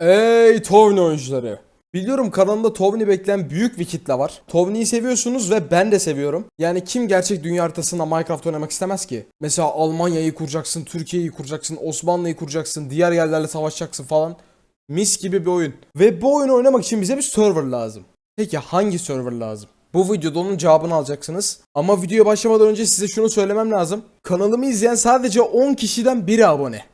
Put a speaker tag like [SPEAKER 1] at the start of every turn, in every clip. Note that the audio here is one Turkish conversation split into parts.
[SPEAKER 1] Ey Tovni oyuncuları. Biliyorum kanalımda Tovni bekleyen büyük bir kitle var. Tovni'yi seviyorsunuz ve ben de seviyorum. Yani kim gerçek dünya haritasında Minecraft oynamak istemez ki? Mesela Almanya'yı kuracaksın, Türkiye'yi kuracaksın, Osmanlı'yı kuracaksın, diğer yerlerle savaşacaksın falan. Mis gibi bir oyun. Ve bu oyunu oynamak için bize bir server lazım. Peki hangi server lazım? Bu videoda onun cevabını alacaksınız. Ama videoya başlamadan önce size şunu söylemem lazım. Kanalımı izleyen sadece 10 kişiden biri abone.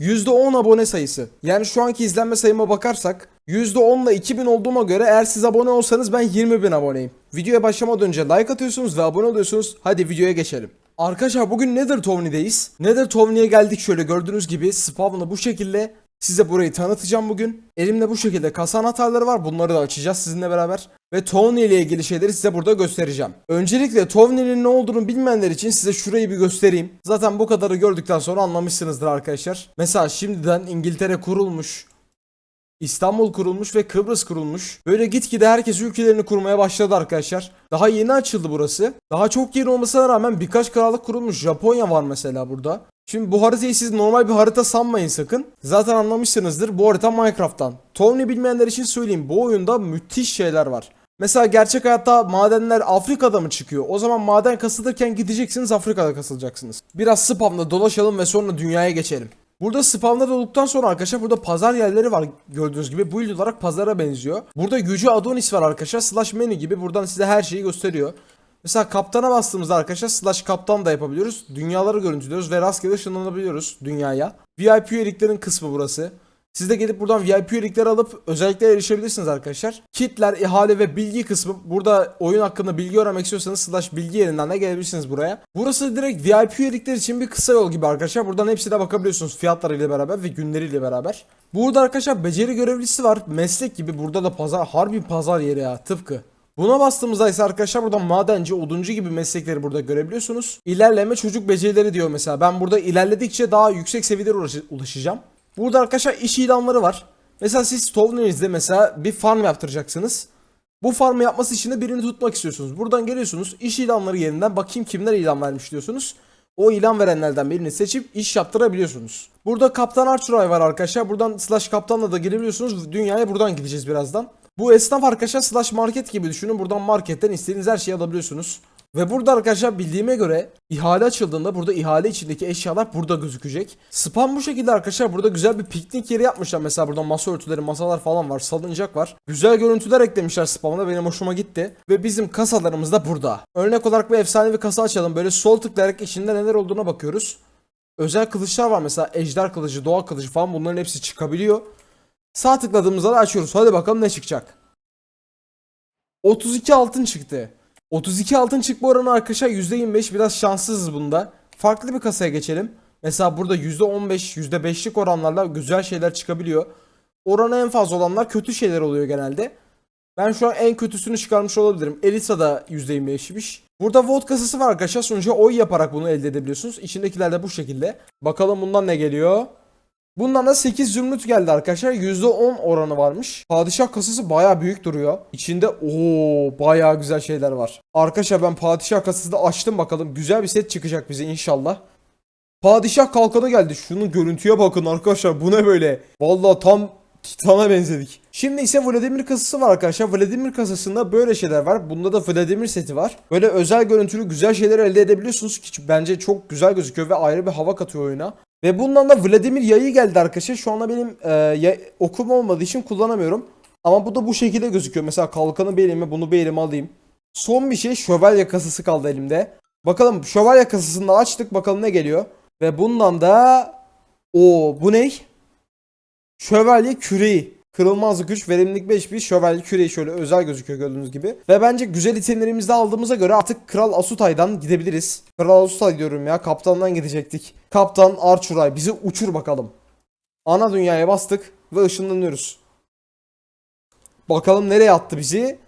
[SPEAKER 1] %10 abone sayısı. Yani şu anki izlenme sayıma bakarsak %10 ile 2000 olduğuma göre eğer siz abone olsanız ben 20 bin aboneyim. Videoya başlamadan önce like atıyorsunuz ve abone oluyorsunuz. Hadi videoya geçelim. Arkadaşlar bugün Nether Tovni'deyiz. Nether Tovni'ye geldik şöyle gördüğünüz gibi spawn'ı bu şekilde. Size burayı tanıtacağım bugün. Elimde bu şekilde kasa anahtarları var. Bunları da açacağız sizinle beraber. Ve Tovni ile ilgili şeyleri size burada göstereceğim. Öncelikle Tovni'nin ne olduğunu bilmeyenler için size şurayı bir göstereyim. Zaten bu kadarı gördükten sonra anlamışsınızdır arkadaşlar. Mesela şimdiden İngiltere kurulmuş. İstanbul kurulmuş ve Kıbrıs kurulmuş. Böyle gitgide herkes ülkelerini kurmaya başladı arkadaşlar. Daha yeni açıldı burası. Daha çok yeni olmasına rağmen birkaç krallık kurulmuş. Japonya var mesela burada. Şimdi bu haritayı siz normal bir harita sanmayın sakın. Zaten anlamışsınızdır bu harita Minecraft'tan. Tony bilmeyenler için söyleyeyim bu oyunda müthiş şeyler var. Mesela gerçek hayatta madenler Afrika'da mı çıkıyor? O zaman maden kasılırken gideceksiniz Afrika'da kasılacaksınız. Biraz spamla dolaşalım ve sonra dünyaya geçelim. Burada spamlar olduktan sonra arkadaşlar burada pazar yerleri var gördüğünüz gibi. Bu olarak pazara benziyor. Burada gücü Adonis var arkadaşlar. Slash menü gibi buradan size her şeyi gösteriyor. Mesela kaptana bastığımızda arkadaşlar slash kaptan da yapabiliyoruz. Dünyaları görüntülüyoruz ve rastgele ışınlanabiliyoruz dünyaya. VIP üyeliklerin kısmı burası. Siz de gelip buradan VIP üyelikleri alıp özelliklere erişebilirsiniz arkadaşlar. Kitler, ihale ve bilgi kısmı. Burada oyun hakkında bilgi öğrenmek istiyorsanız slash bilgi yerinden de gelebilirsiniz buraya. Burası direkt VIP üyelikler için bir kısa yol gibi arkadaşlar. Buradan hepsine bakabiliyorsunuz fiyatlarıyla beraber ve günleriyle beraber. Burada arkadaşlar beceri görevlisi var. Meslek gibi burada da pazar, harbi pazar yeri ya tıpkı. Buna bastığımızda ise arkadaşlar buradan madenci, oduncu gibi meslekleri burada görebiliyorsunuz. İlerleme çocuk becerileri diyor mesela. Ben burada ilerledikçe daha yüksek seviyelere ulaş- ulaşacağım. Burada arkadaşlar iş ilanları var. Mesela siz Tovner'inizde mesela bir farm yaptıracaksınız. Bu farmı yapması için de birini tutmak istiyorsunuz. Buradan geliyorsunuz iş ilanları yerinden bakayım kimler ilan vermiş diyorsunuz. O ilan verenlerden birini seçip iş yaptırabiliyorsunuz. Burada Kaptan Archuray var arkadaşlar. Buradan slash kaptanla da girebiliyorsunuz. Dünyaya buradan gideceğiz birazdan. Bu esnaf arkadaşlar slash market gibi düşünün. Buradan marketten istediğiniz her şeyi alabiliyorsunuz. Ve burada arkadaşlar bildiğime göre ihale açıldığında burada ihale içindeki eşyalar burada gözükecek. Spam bu şekilde arkadaşlar burada güzel bir piknik yeri yapmışlar. Mesela burada masa örtüleri, masalar falan var, salıncak var. Güzel görüntüler eklemişler spamına benim hoşuma gitti. Ve bizim kasalarımız da burada. Örnek olarak bir efsanevi kasa açalım. Böyle sol tıklayarak içinde neler olduğuna bakıyoruz. Özel kılıçlar var mesela ejder kılıcı, doğa kılıcı falan bunların hepsi çıkabiliyor. Sağ tıkladığımızda da açıyoruz. Hadi bakalım ne çıkacak. 32 altın çıktı. 32 altın çıkma oranı arkadaşlar %25 biraz şanssızız bunda. Farklı bir kasaya geçelim. Mesela burada %15, %5'lik oranlarla güzel şeyler çıkabiliyor. Oranı en fazla olanlar kötü şeyler oluyor genelde. Ben şu an en kötüsünü çıkarmış olabilirim. Elisa da %25'miş. Burada vote kasası var arkadaşlar. Sonuçta oy yaparak bunu elde edebiliyorsunuz. İçindekiler de bu şekilde. Bakalım bundan ne geliyor? Bundan da 8 zümrüt geldi arkadaşlar. %10 oranı varmış. Padişah kasası baya büyük duruyor. İçinde ooo baya güzel şeyler var. Arkadaşlar ben padişah kasasını açtım bakalım. Güzel bir set çıkacak bize inşallah. Padişah kalkanı geldi. Şunun görüntüye bakın arkadaşlar. Bu ne böyle? Vallahi tam Titan'a benzedik. Şimdi ise Vladimir kasası var arkadaşlar. Vladimir kasasında böyle şeyler var. Bunda da Vladimir seti var. Böyle özel görüntülü güzel şeyler elde edebiliyorsunuz ki bence çok güzel gözüküyor ve ayrı bir hava katıyor oyuna. Ve bundan da Vladimir yayı geldi arkadaşlar. Şu anda benim e, ya- okum olmadığı için kullanamıyorum. Ama bu da bu şekilde gözüküyor. Mesela kalkanı bir elime bunu bir elime alayım. Son bir şey şövalye kasası kaldı elimde. Bakalım şövalye kasasını da açtık. Bakalım ne geliyor. Ve bundan da o bu ne? Şövalye küreği. Kırılmazlık güç, verimlilik 5 bir şövalye küreği şöyle özel gözüküyor gördüğünüz gibi. Ve bence güzel itemlerimizi aldığımıza göre artık Kral Asutay'dan gidebiliriz. Kral Asutay diyorum ya kaptandan gidecektik. Kaptan Archuray bizi uçur bakalım. Ana dünyaya bastık ve ışınlanıyoruz. Bakalım nereye attı bizi?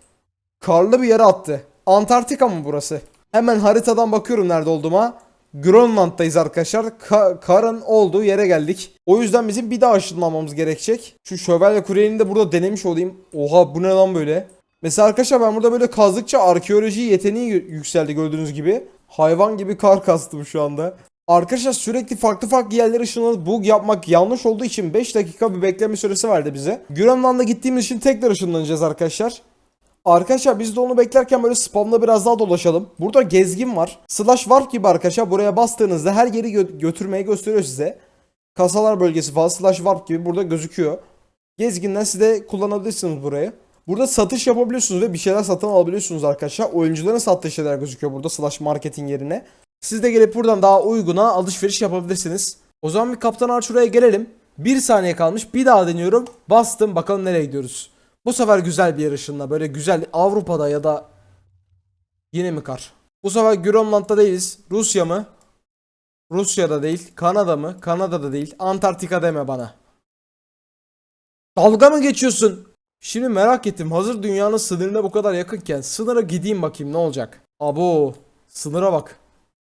[SPEAKER 1] Karlı bir yere attı. Antarktika mı burası? Hemen haritadan bakıyorum nerede olduğuma. Grönland'dayız arkadaşlar. Ka- karın olduğu yere geldik. O yüzden bizim bir daha ışınlanmamız gerekecek. Şu şövalye kuryeni de burada denemiş olayım. Oha bu ne lan böyle? Mesela arkadaşlar ben burada böyle kazdıkça arkeoloji yeteneği yü- yükseldi gördüğünüz gibi. Hayvan gibi kar kastım şu anda. Arkadaşlar sürekli farklı farklı yerlere ışınlanıp bug yapmak yanlış olduğu için 5 dakika bir bekleme süresi verdi bize. Grönland'a gittiğimiz için tekrar ışınlanacağız arkadaşlar. Arkadaşlar biz de onu beklerken böyle spamla biraz daha dolaşalım. Burada gezgin var. Slash warp gibi arkadaşlar buraya bastığınızda her yeri gö- götürmeyi gösteriyor size. Kasalar bölgesi falan slash warp gibi burada gözüküyor. Gezginden siz de kullanabilirsiniz burayı. Burada satış yapabiliyorsunuz ve bir şeyler satın alabiliyorsunuz arkadaşlar. Oyuncuların sattığı şeyler gözüküyor burada slash marketin yerine. Siz de gelip buradan daha uyguna alışveriş yapabilirsiniz. O zaman bir Kaptan Arch şuraya gelelim. Bir saniye kalmış. Bir daha deniyorum. Bastım. Bakalım nereye gidiyoruz. Bu sefer güzel bir yer ışınla. Böyle güzel Avrupa'da ya da yine mi kar? Bu sefer Grönland'da değiliz. Rusya mı? Rusya'da değil. Kanada mı? Kanada'da değil. Antarktika deme bana. Dalga mı geçiyorsun? Şimdi merak ettim. Hazır dünyanın sınırına bu kadar yakınken sınıra gideyim bakayım ne olacak. Abo. Sınıra bak.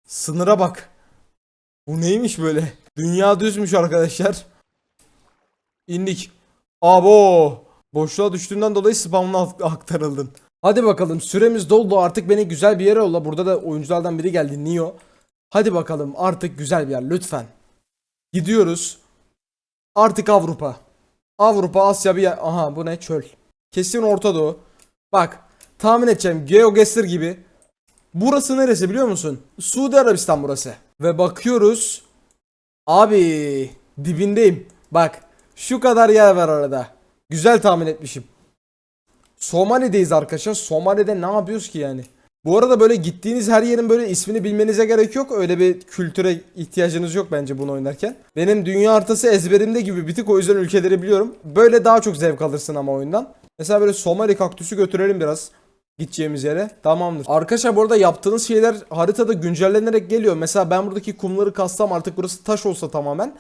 [SPEAKER 1] Sınıra bak. Bu neymiş böyle? Dünya düzmüş arkadaşlar. İndik. Abo. Boşluğa düştüğünden dolayı spamla ak- aktarıldın. Hadi bakalım süremiz doldu artık beni güzel bir yere yolla. Burada da oyunculardan biri geldi Nio. Hadi bakalım artık güzel bir yer lütfen. Gidiyoruz. Artık Avrupa. Avrupa, Asya bir yer. Aha bu ne? Çöl. Kesin Orta Doğu. Bak tahmin edeceğim. GeoGuessr gibi. Burası neresi biliyor musun? Suudi Arabistan burası. Ve bakıyoruz. Abi dibindeyim. Bak şu kadar yer var arada. Güzel tahmin etmişim. Somali'deyiz arkadaşlar. Somali'de ne yapıyoruz ki yani? Bu arada böyle gittiğiniz her yerin böyle ismini bilmenize gerek yok. Öyle bir kültüre ihtiyacınız yok bence bunu oynarken. Benim dünya haritası ezberimde gibi bir tık o yüzden ülkeleri biliyorum. Böyle daha çok zevk alırsın ama oyundan. Mesela böyle Somali kaktüsü götürelim biraz gideceğimiz yere. Tamamdır. Arkadaşlar bu arada yaptığınız şeyler haritada güncellenerek geliyor. Mesela ben buradaki kumları kassam artık burası taş olsa tamamen.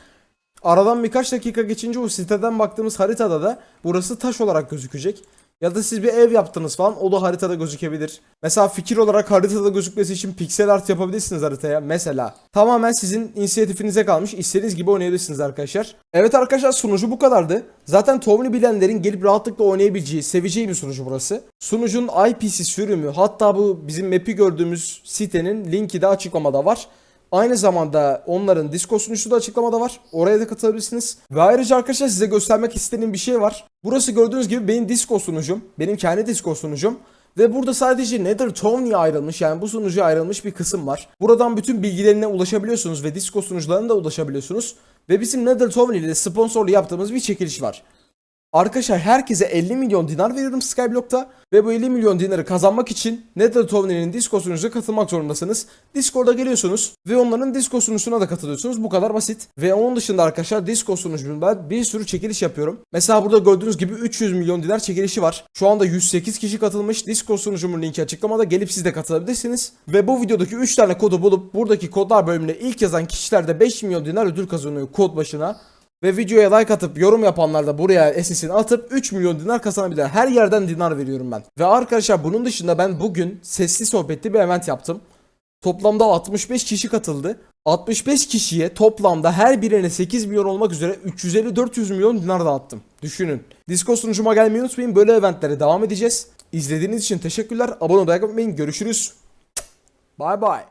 [SPEAKER 1] Aradan birkaç dakika geçince o siteden baktığımız haritada da burası taş olarak gözükecek. Ya da siz bir ev yaptınız falan o da haritada gözükebilir. Mesela fikir olarak haritada gözükmesi için piksel art yapabilirsiniz haritaya mesela. Tamamen sizin inisiyatifinize kalmış. İstediğiniz gibi oynayabilirsiniz arkadaşlar. Evet arkadaşlar sunucu bu kadardı. Zaten Tom'unu bilenlerin gelip rahatlıkla oynayabileceği, seveceği bir sunucu burası. Sunucun IPC sürümü hatta bu bizim map'i gördüğümüz sitenin linki de açıklamada var. Aynı zamanda onların Discord sunucusu da açıklamada var. Oraya da katılabilirsiniz. Ve ayrıca arkadaşlar size göstermek istediğim bir şey var. Burası gördüğünüz gibi benim Discord sunucum. Benim kendi Discord sunucum. Ve burada sadece Nether Tony'ye ayrılmış yani bu sunucuya ayrılmış bir kısım var. Buradan bütün bilgilerine ulaşabiliyorsunuz ve Discord sunucularına da ulaşabiliyorsunuz. Ve bizim Nether Tony ile sponsorlu yaptığımız bir çekiliş var. Arkadaşlar herkese 50 milyon dinar veriyorum Skyblock'ta ve bu 50 milyon dinarı kazanmak için Nether Tony'nin Discord sunucusuna katılmak zorundasınız. Discord'a geliyorsunuz ve onların Discord sunucusuna da katılıyorsunuz. Bu kadar basit. Ve onun dışında arkadaşlar Discord sunucumda bir sürü çekiliş yapıyorum. Mesela burada gördüğünüz gibi 300 milyon dinar çekilişi var. Şu anda 108 kişi katılmış. Discord sunucumun linki açıklamada. Gelip siz de katılabilirsiniz. Ve bu videodaki 3 tane kodu bulup buradaki kodlar bölümüne ilk yazan kişiler de 5 milyon dinar ödül kazanıyor kod başına. Ve videoya like atıp yorum yapanlar da buraya SS'ini atıp 3 milyon dinar kazanabilir. Her yerden dinar veriyorum ben. Ve arkadaşlar bunun dışında ben bugün sesli sohbetli bir event yaptım. Toplamda 65 kişi katıldı. 65 kişiye toplamda her birine 8 milyon olmak üzere 350-400 milyon dinar dağıttım. Düşünün. Discord sunucuma gelmeyi unutmayın. Böyle eventlere devam edeceğiz. İzlediğiniz için teşekkürler. Abone olmayı unutmayın. Görüşürüz. Bye bye.